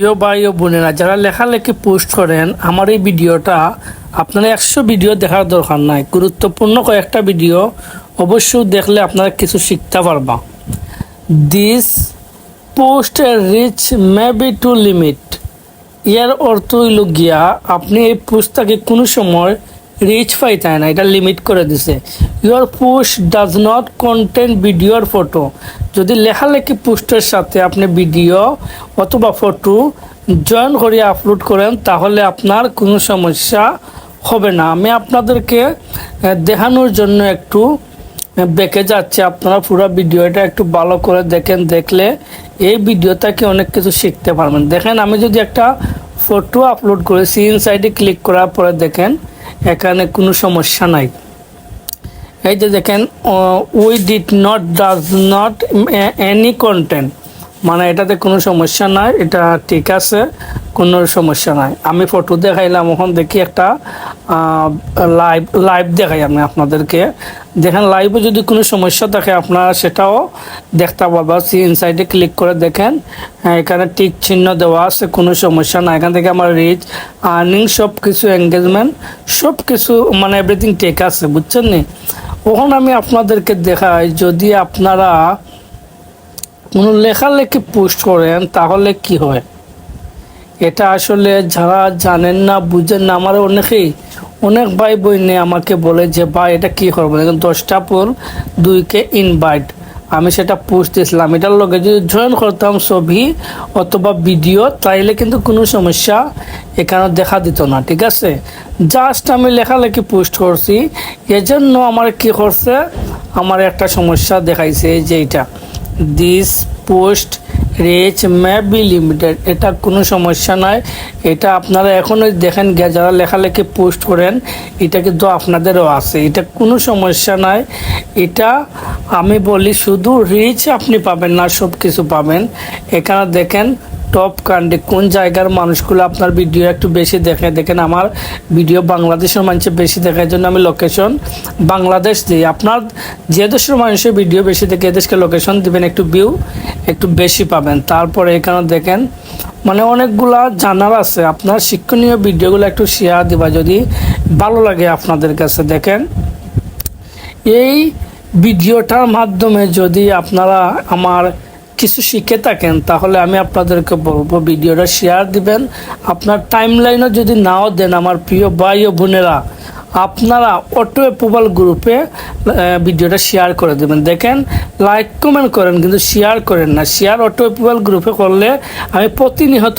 প্রিয় ভাই ও বোনেরা, যারা লেখালেখি পোস্ট করেন, আমার এই ভিডিওটা আপনারা একশো ভিডিও দেখার দরকার নাই। গুরুত্বপূর্ণ কয়েকটা ভিডিও অবশ্যই দেখলে আপনারা কিছু শিখতে পারবা। This post reach may be too limit ইয়ার অর্থ হইল গিয়া, আপনি এই পোস্টটাকে কোনো সময় রিচ পাইতেন না, এটা লিমিট করে দিছে। Your post does not content ভিডিওর ফটো যদি লেখালেখি পোস্টের সাথে আপনি ভিডিও অথবা ফটো জয়েন করে আপলোড করেন, তাহলে আপনার কোনো সমস্যা হবে না। আমি আপনাদেরকে দেখানোর জন্য একটু বেঁকে যাচ্ছে। আপনারা পুরো ভিডিওটা একটু ভালো করে দেখেন, দেখলে এই ভিডিও থেকে অনেক কিছু শিখতে পারবেন। দেখেন, আমি যদি একটা ফটো আপলোড করেছি ইনসাইডে ক্লিক করার পরে দেখেন এখানে কোনো সমস্যা নাই। এই যে দেখেন we did not does not any content মানে এটাতে কোনো সমস্যা নাই এটা ঠিক আছে কোনো সমস্যা নাই। আমি ফটো দেখাইলাম ওখান দেখি একটা লাইভ লাইভ দেখাই আমি আপনাদেরকে। দেখেন লাইভে যদি কোনো সমস্যা থাকে আপনারা সেটাও দেখতে পারবা সি ইনসাইডে ক্লিক করে দেখেন। হ্যাঁ, এখানে টিক চিহ্ন দেওয়া আছে কোনো সমস্যা না এখান থেকে আমার রিচ আর্নিং সব কিছু এঙ্গেজমেন্ট সব কিছু মানে এভরিথিং ঠিক আছে বুঝছেন নি? ওখানে আমি আপনাদেরকে দেখাই যদি আপনারা কোনো লেখালেখি পোস্ট করেন, তাহলে কি হয়? এটা আসলে যারা জানেন না, বুঝেন না আমার অনেকেই, অনেক ভাই বইনে আমাকে বলে যে, ভাই, এটা কি করব? দেখুন, দশটা পোল দুইকে ইনভাইট আমি সেটা পোস্ট দিয়েছিলাম। এটার লগে যদি জয়েন করতাম ছবি অথবা ভিডিও তাইলে কিন্তু কোনো সমস্যা এখানে দেখা দিত না, ঠিক আছে? জাস্ট আমি লেখালেখি পোস্ট করছি। এজন্য আমার কি করছে? আমার একটা সমস্যা দেখাইছে যে এটা। This post reach may be limited এটা কোনো সমস্যা নয়। এটা আপনারা এখনও দেখেন, যারা লেখালেখি পোস্ট করেন, এটা কিন্তু আপনাদেরও আছে। এটা কোনো সমস্যা নয়। এটা আমি বলি শুধু রিচ আপনি পাবেন না সব কিছু পাবেন। এখানে দেখেন টপ কান্ট্রি কোন জায়গার মানুষগুলো আপনার ভিডিও একটু বেশি দেখে? দেখেন, আমার ভিডিও বাংলাদেশের মানুষের বেশি দেখে এই জন্য আমি লোকেশন বাংলাদেশ দিই। আপনার যে দেশের মানুষের ভিডিও বেশি দেখে এদেশকে লোকেশন দিবেন, একটু ভিউ একটু বেশি পাবেন। তারপরে এখানে দেখেন মানে অনেকগুলা জানার আছে। আপনার শিক্ষণীয় ভিডিওগুলো একটু শেয়ার দিবা যদি ভালো লাগে আপনাদের কাছে। দেখেন, এই ভিডিওটার মাধ্যমে যদি আপনারা আমার কিছু শিখে থাকেন, তাহলে আমি আপনাদেরকে বলব ভিডিওটা শেয়ার দিবেন। আপনার টাইম লাইনও যদি নাও দেন, আমার প্রিয় ভাই ও বোনেরা, আপনারা অটো অ্যাপ্রুভাল গ্রুপে ভিডিওটা শেয়ার করে দেবেন। দেখেন লাইক কমেন্ট করেন, কিন্তু শেয়ার করেন না। শেয়ার অটো অ্যাপ্রুভাল গ্রুপে করলে আমি প্রতিনিয়ত